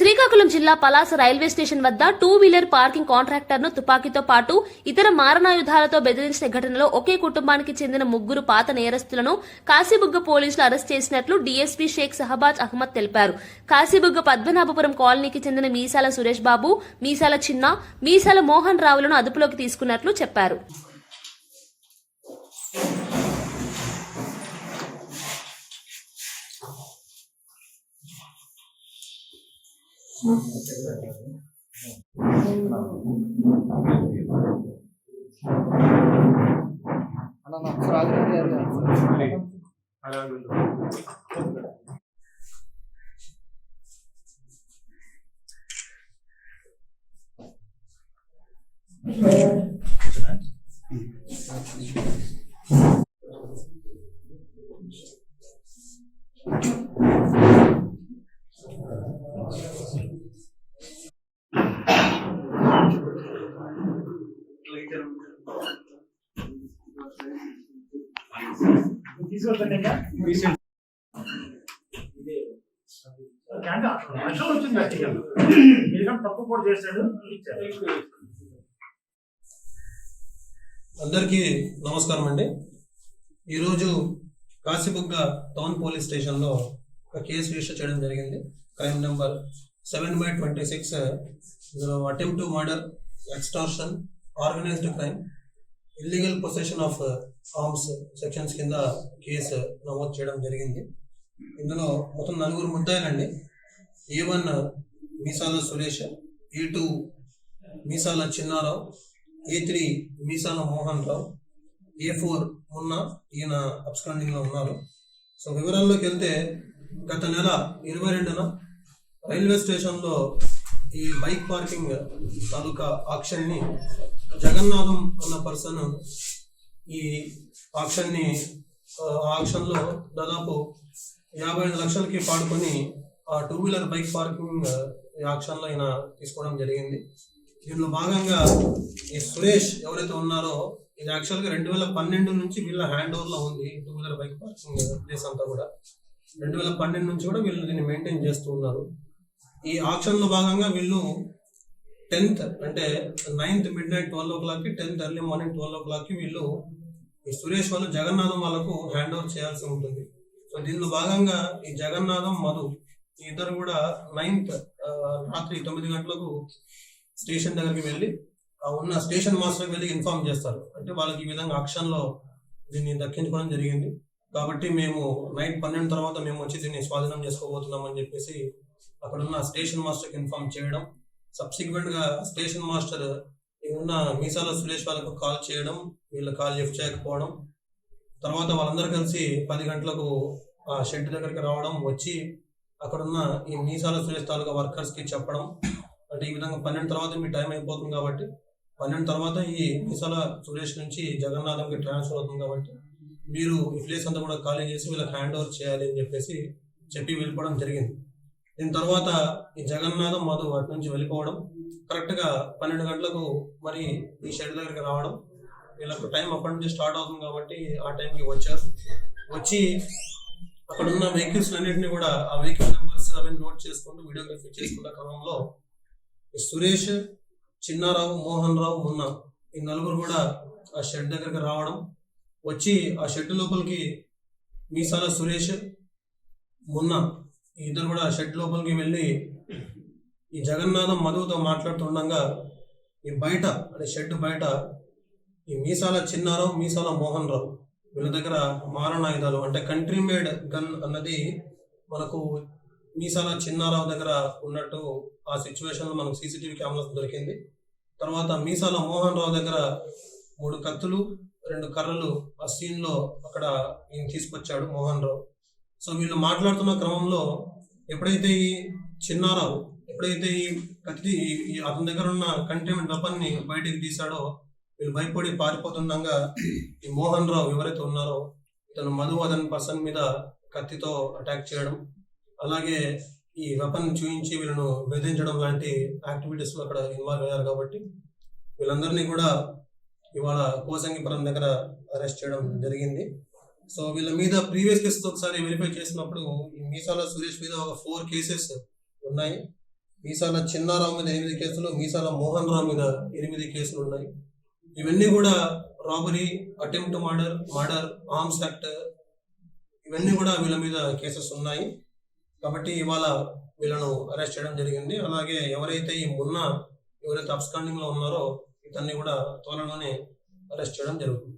శ్రీకాకుళం జిల్లా Palasa railway station వద్ద two wheeler parking కాంట్రాక్టర్ను తుపాకీతో పాటు ఇతర మారణాయుధాలతో బెదిరించిన ఘటనలో ఒకే కుటుంబానికి చెందిన ముగ్గురు పాత నేరస్తులను కాశీబుగ్గ పోలీసులు అరెస్ట్ చేసినట్లు డీఎస్పీ షేక్ సహబాజ్ అహ్మద్ తెలిపారు. కాశీబుగ్గ పద్మనాభపురం కాలనీకి చెందిన మీసాల సురేష్ బాబు మీసాల చిన్న మీసాల మోహన్ రావులను అదుపులోకి తీసుకున్నట్లు చెప్పారు. అన్న నా ఒకసారి తప్పు కూడా చేశాడు? ఇచ్చారు. అందరికీ నమస్కారం అండి. ఈరోజు కాశీబుగ్గ టౌన్ పోలీస్ స్టేషన్లో ఒక కేసు రిజిస్టర్ చేయడం జరిగింది. Crime number seven by twenty six. ఇందులో attempt to murder extortion organised crime. Illegal possession of arms sections కింద కేసు నమోదు చేయడం జరిగింది. ఇందులో మొత్తం నలుగురు ముద్దాయిలండి. A one Meesala Suresh A two Meesala Chinnarao A three Meesala Mohan Rao A four ఉన్న ఈయన అబ్స్కాండింగ్లో ఉన్నారు. సో వివరాల్లోకి వెళ్తే గత నెల ఇరవై రెండున రైల్వే స్టేషన్లో ఈ బైక్ పార్కింగ్ తాలూకా ఆక్షన్ని జగన్నాథం అన్న పర్సన్ ఈ ఆప్షన్ని ఆక్షన్లో దాదాపు యాభై ఐదు లక్షలకి పాడుకొని ఆ టూ వీలర్ బైక్ పార్కింగ్ ఈ ఆక్షన్ ఆయన తీసుకోవడం జరిగింది. దీనిలో భాగంగా ఈ సురేష్ ఎవరైతే ఉన్నారో ఇది యాక్చువల్గా రెండు వేల పన్నెండు నుంచి వీళ్ళ హ్యాండ్ ఓవర్లో ఉంది two wheeler bike parking place అంతా కూడా. రెండు వేల పన్నెండు నుంచి కూడా వీళ్ళు దీన్ని మెయింటైన్ చేస్తూ ఉన్నారు. ఈ ఆక్షన్లో భాగంగా వీళ్ళు టెన్త్ అంటే నైన్త్ మిడ్ నైట్ ట్వెల్వ్ ఓ క్లాక్కి టెన్త్ ఎర్లీ మార్నింగ్ ట్వెల్వ్ ఓ క్లాక్కి వీళ్ళు ఈ సురేష్ వాళ్ళు జగన్నాథం వాళ్ళకు హ్యాండ్ ఓవర్ చేయాల్సి ఉంటుంది. సో దీనిలో భాగంగా ఈ జగన్నాథం మధు ఈ ఇద్దరు కూడా నైన్త్ రాత్రి తొమ్మిది గంటలకు స్టేషన్ దగ్గరికి వెళ్ళి ఆ ఉన్న స్టేషన్ మాస్టర్కి వెళ్ళి ఇన్ఫార్మ్ చేస్తారు. అంటే వాళ్ళకి ఈ విధంగా ఆక్షన్లో దీన్ని దక్కించుకోవడం జరిగింది. కాబట్టి మేము నైట్ పన్నెండు తర్వాత మేము వచ్చి దీన్ని స్వాధీనం చేసుకోబోతున్నాం అని చెప్పేసి అక్కడున్న స్టేషన్ మాస్టర్కి ఇన్ఫార్మ్ చేయడం సబ్సిక్వెంట్గా స్టేషన్ మాస్టర్ ఉన్న మీసాల సురేష్ వాళ్ళకు కాల్ చేయడం వీళ్ళు కాల్ లిఫ్ట్ చేయకపోవడం తర్వాత వాళ్ళందరూ కలిసి పది గంటలకు ఆ షెడ్ దగ్గరికి రావడం వచ్చి అక్కడున్న ఈ మీసాల సురేష్ తాలూకా వర్కర్స్కి చెప్పడం. అంటే ఈ విధంగా పన్నెండు తర్వాత మీ టైం అయిపోతుంది కాబట్టి పన్నెండు తర్వాత ఈ మీసాల సురేష్ నుంచి జగన్నాథంకి ట్రాన్స్ఫర్ అవుతుంది కాబట్టి మీరు ఈ ప్లేస్ అంతా కూడా ఖాళీ చేసి వీళ్ళకి హ్యాండ్ ఓవర్ చేయాలి అని చెప్పేసి చెప్పి వెళ్ళిపోవడం జరిగింది. దీని తర్వాత ఈ జగన్నాథం మధు అటు నుంచి వెళ్ళిపోవడం కరెక్ట్గా పన్నెండు గంటలకు మరి ఈ షెడ్ దగ్గరికి రావడం వీళ్ళకు టైం అప్పటి నుంచి స్టార్ట్ అవుతుంది కాబట్టి ఆ టైంకి వచ్చారు. వచ్చి అక్కడ ఉన్న వెహికల్స్ అన్నింటినీ కూడా ఆ వెహికల్ నెంబర్స్ అవన్నీ నోట్ చేసుకుంటూ వీడియోగ్రఫీ చేసుకున్న క్రమంలో సురేష్ చిన్నారావు మోహన్ రావు మున్న ఈ నలుగురు కూడా ఆ షెడ్ దగ్గరికి రావడం వచ్చి ఆ షెడ్ లోపలికి మీసాల సురేష్ మున్న ఇద్దరు కూడా షెడ్ లోపలికి వెళ్ళి ఈ జగన్నాథం మధువుతో మాట్లాడుతుండగా ఈ బయట అంటే షెడ్ బయట ఈ మీసాల చిన్నారావు మీసాల మోహన్ రావు వీళ్ళ దగ్గర మారణాయుధాలు అంటే కంట్రీ మేడ్ గన్ అన్నది మనకు మీసాల చిన్నారావు దగ్గర ఉన్నట్టు ఆ సిచ్యువేషన్లో మనకు సీసీటీవీ కెమెరాస్ దొరికింది. తర్వాత మీసాల మోహన్ రావు దగ్గర మూడు కత్తులు రెండు కర్రలు ఆ సీన్లో అక్కడ ఈయన తీసుకొచ్చాడు మోహన్ రావు సో వీళ్ళు మాట్లాడుతున్న క్రమంలో ఎప్పుడైతే ఈ చిన్నారావు ఎప్పుడైతే ఈ కత్తి ఈ- అతని దగ్గర ఉన్న కంటైన్మెంట్ వెపన్ బయటికి తీశాడో వీళ్ళు భయపడి పారిపోతుండగా ఈ మోహన్ రావు ఎవరైతే ఉన్నారో ఇతను మధు అతని పర్సన్ మీద కత్తితో అటాక్ చేయడం అలాగే ఈ వెపన్ చూయించి వీళ్ళను బెదిరించడం లాంటి యాక్టివిటీస్లో అక్కడ ఇన్వాల్వ్ అయ్యారు కాబట్టి వీళ్ళందరినీ కూడా ఇవాళ కోసంగిపురం దగ్గర అరెస్ట్ చేయడం జరిగింది. సో వీళ్ళ మీద ప్రీవియస్ కేసెస్ ఒకసారి వెరిఫై చేసినప్పుడు ఈ మీసాల సురేష్ మీద ఒక ఫోర్ కేసెస్ ఉన్నాయి. మీసాల చిన్నారావు మీద ఎనిమిది కేసులు మీసాల మోహన్ రావు మీద ఎనిమిది కేసులు ఉన్నాయి. ఇవన్నీ కూడా robbery attempt murder murder arms act ఇవన్నీ కూడా వీళ్ళ మీద కేసెస్ ఉన్నాయి. కాబట్టి ఇవాళ వీళ్ళను అరెస్ట్ చేయడం జరిగింది. అలాగే ఎవరైతే ఈ మొన్న ఎవరైతే అబ్స్కాండింగ్లో ఉన్నారో ఇతన్ని కూడా త్వరలోనే అరెస్ట్ చేయడం జరుగుతుంది.